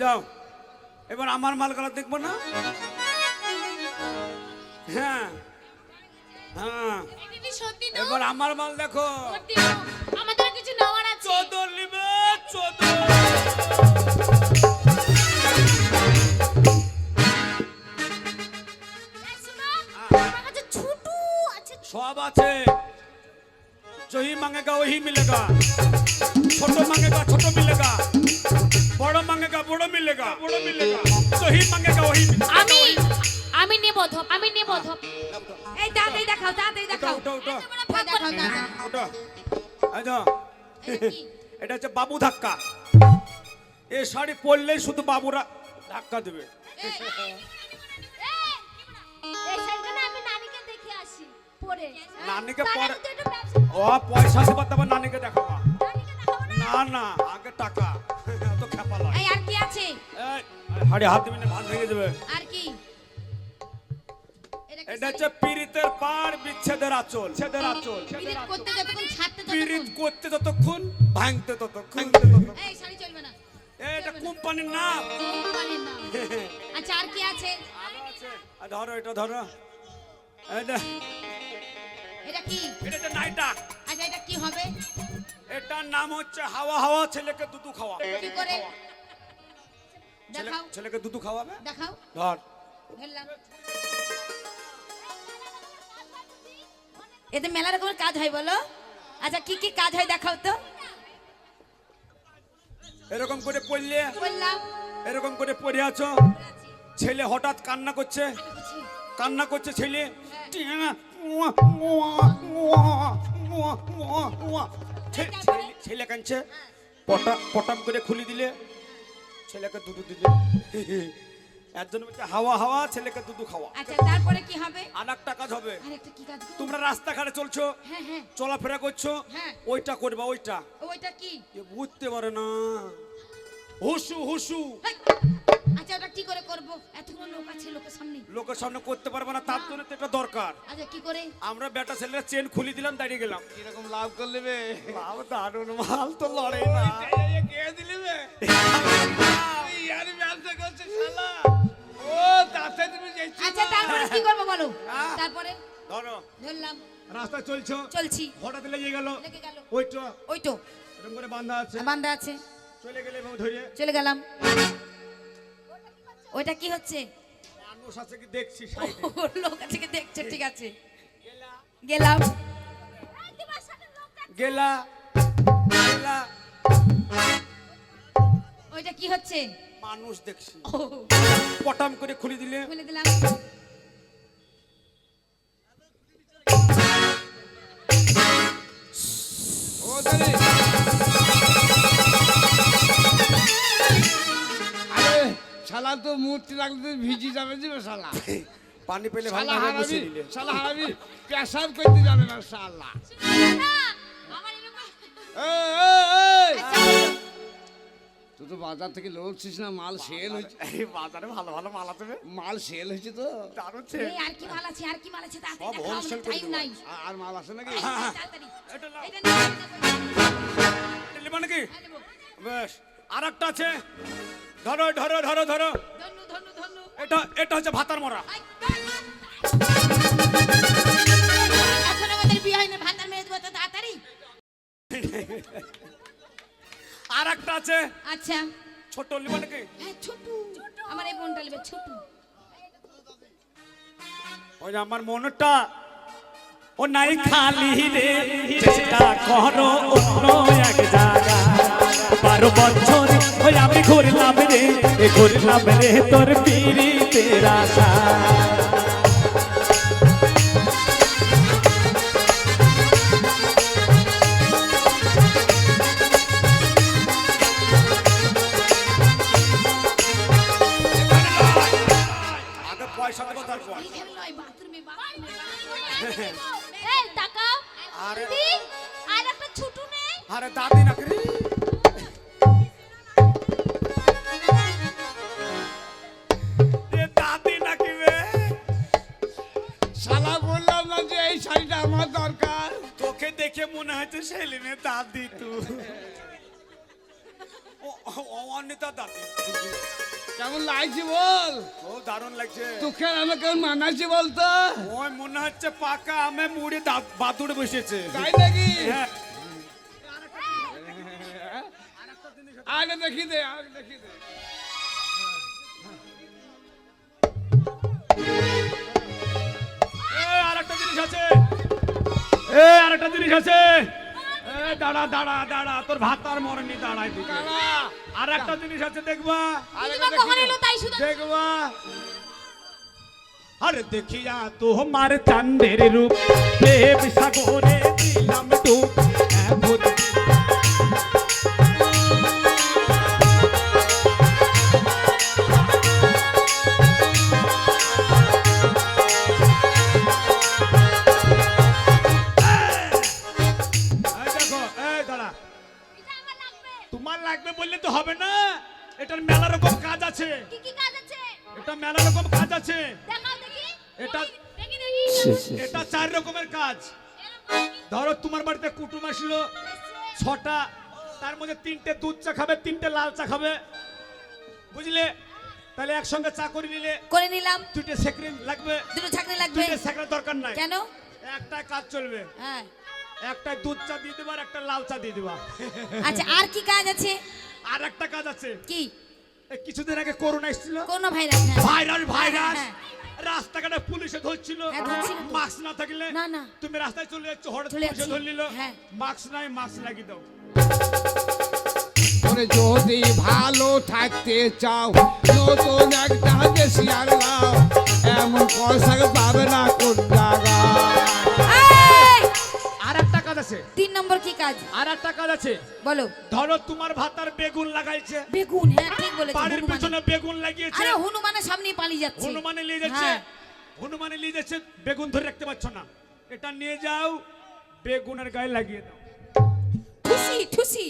যাও এবার আমার মাল গালা দেখব না? হ্যাঁ হ্যাঁ। এবার আমার মাল দেখো। मांगेगा वही मिलेगा छोटो मांगेगा छोटो मिलेगा बड़ो मांगेगा बड़ो मिलेगा बड़ो मिलेगा जही मांगेगा वही मिलेगा আমি আমি নেব ধপ আমি নেব ধপ এই তাড়াতাড়ি দেখাও তাড়াতাড়ি উঠো দেখাও উঠো উঠো তোমরা ভাগ করে দেখাও, নাও। দেখাও। উঠো এই যাও। এটা কি? এটা হচ্ছে বাবু ধাক্কা এ শাড়ি পরলেই শুধু বাবুরা ধাক্কা দেবে পরে নানিকে পরে- ও পয়সা দিবার তারপর নানিকে দেখাবা নানিকে দেখাবো না? না না আগে টাকা। তো খেপা এই আর কি আছে? হাড়ি হাত দিবি না ভাত ভেঙে দেবে। আর কি? এটা হচ্ছে পীড়িতের পার বিচ্ছেদের আচল। ছেদের আচল পিরিত করতে যতক্ষণ ছাড়তে পীড়িত করতে ততক্ষণ। ভাঙতে ততক্ষণ। এই শাড়ি চলবে না। এটা কোম্পানির নাম। কোম্পানির নাম। আচ্ছা আর কি আছে? ধরো এটা ধরো। এটা এটা কি? এটা হচ্ছে নাইটা। আচ্ছা এটা কি হবে? এটার নাম হচ্ছে হাওয়া হাওয়া ছেলেকে দুধু খাওয়া। কি করে? দেখাও। ছেলেকে দুধু খাওয়াবে? দেখাও। ধর। ধরলাম। এতে মেলা রকমের কাজ হয় বলো। আচ্ছা কি কি কাজ হয় দেখাও তো। এরকম করে পড়লে বললাম এরকম করে পড়ে আছো। ছেলে হঠাৎ কান্না করছে। কান্না করছে। ছেলে। মুয়া। ছেলে- কাঁদছে। পটা পটাম করে খুলে দিলে। ছেলেকে দুধু দিলে। এর জন্য বলছে হাওয়া হাওয়া ছেলেকে দুধু খাওয়া। আচ্ছা তারপরে কি হবে? কাজ হবে। আর কি কাজ তোমরা রাস্তাঘাটে চলছো হ্যাঁ হ্যাঁ। চলাফেরা করছ হ্যাঁ। ওইটা করবা ওইটা। ওইটা কি? বুঝতে পারে না। হুসু হুসু। করে লোক আছে লোকের সামনে। লোকের সামনে করতে পারবে না তার জন্য তো এটা দরকার। আচ্ছা কি করে? আমরা বেটা ছেলেরা চেন খুলে দিলাম দাঁড়িয়ে গেলাম। কীরকম লাভ করলে বে? লাভ দারুণ মাল তো লড়াই না। কে দিলি বে? ইয়ার ব্যবসা করছে শালা। ও তাতে তুমি আচ্ছা তারপরে কি করব বলো? হ্যাঁ। তারপরে? ধরো। ধরলাম। রাস্তা চলছো? চলছি। হঠাৎ লেগে গেল? লেগে গেল। ওইটা এরকম করে বাঁধা আছে। বান্ধা আছে। চলে গেলে ধরে? চলে গেলাম। ওইটা কি হচ্ছে? মানুষ আছে কি দেখছি সাইডে? ও, লোক আছে কি দেখছে ঠিক আছে। গেলাম। গেলা। গেলা। ওইটা কি হচ্ছে? মানুষ দেখছি। পটাম করে খুলে দিলে। খুলে দিলাম। ও তাহলে শালা তো মূর্তি রাখলে তো ভিজি যাবে দিবে শালা। পানি পেলে ভালো শালা হারাবি শালা হারাবি পেশাব করতে জানে না শালা। আমার এরকম এই, এই, এই। তুই তো বাজার থেকে লোকছিস না মাল সেল হয়েছে। বাজারে ভালো ভালো মাল আছে মাল সেল হয়েছে তো। এই আর কি মাল আছে আর কি মাল আছে সব করে টাইম নাই আর মাল আছে নাকি? এটা নাও। এটা নাকি? বেশ আর একটা আছে। ধরো ধরো ধরো ধরো। এটা এটা হচ্ছে ভাতার মরা। আই, এখন আমাদের বিয়ে হয়নি ভাতার মেয়ে দেবো তো তাড়াতাড়ি। আর একটা আছে। আচ্ছা। ছোট নেবা নাকি? হ্যাঁ ছোটু। আমার এই বোনটা নেবে ছোটু। ওই আমার মনটা। ও নাই খালি রে। চেষ্টা করো অন্য এক জায়গা বারো বছর ওই আমি ঘুরলাম রে এ ঘুরলাম রে তোর পিড়ি তেরা আগে পয়সা দেবো মনে দাদি তু অনিতা দাঁতে কেমন লাগছে বল? ও দারুণ লাগছে। তোকে আর আমাকে কেমন মানাচ্ছি বলতো? ওই মনে হচ্ছে পাকা আমে মুড়ে দাঁত- বাদুড়ে বসেছে। তাই নাকি? হ্যাঁ। আগে দেখি দে আগে দেখি দে এই আরেকটা জিনিস আছে। এ আরেকটা জিনিস আছে। এ দাঁড়া দাঁড়া দাঁড়া তোর ভাতার মরণি মরনি দাঁড়াই দাঁড়া আর একটা জিনিস আছে দেখবা? তাই দেখবা? আরে দেখিয়া তোমার চাঁদের রূপ। প্রেম সাগরে আছে এটা- এটা চার রকমের কাজ। ধরো তোমার বাড়িতে কুটুম আসলো ছটা তার মধ্যে তিনটে দুধ চা খাবে তিনটে লাল চা খাবে। বুঝলে? তাহলে একসঙ্গে চা করে নিলে করে নিলাম। দুইটা সেক্রেন লাগবে। দুটো ছাকনি লাগবে। দুইটা সেক্রেন দরকার নাই। কেন? একটা কাজ চলবে। হ্যাঁ। একটা দুধ চা দিয়ে দেবা আর একটা লাল চা দিয়ে দেবা। আচ্ছা আর কি কাজ আছে? আর একটা কাজ আছে। কি? কিছুদিন আগে করোনা এসেছিল কোন ভাইরাস হ্যাঁ ভাইরাস ভাইরাস হ্যাঁ, রাস্তাঘাটে পুলিশে ধরছিল হ্যাঁ। মাস্ক না থাকলে না, না। তুমি রাস্তায় চলে যাচ্ছ হঠাৎ পুলিশে যাচ্ছি। ধরে নিল হ্যাঁ। মাস্ক নাই মাস্ক লাগিয়ে দাও ওরে যদি ভালো থাকতে চাও নতুন একটা দেশি আর লাও এমন পয়সা পাবে না কোন জায়গায় আছে? তিন নম্বর কি কাজ? আর একটা কাজ আছে। বলো। ধরো তোমার ভাতার বেগুন লাগাইছে। বেগুন হ্যাঁ ঠিক বলেছ বাড়ির পিছনে বেগুন লাগিয়েছে। আরে হনুমানের সামনে পালিয়ে যাচ্ছে। হনুমানে নিয়ে যাচ্ছে। হ্যাঁ। হনুমানে নিয়ে যাচ্ছে বেগুন ধরে রাখতে পারছ না। এটা নিয়ে যাও বেগুনের গায়ে লাগিয়ে দাও। ঠুসি ঠুসি।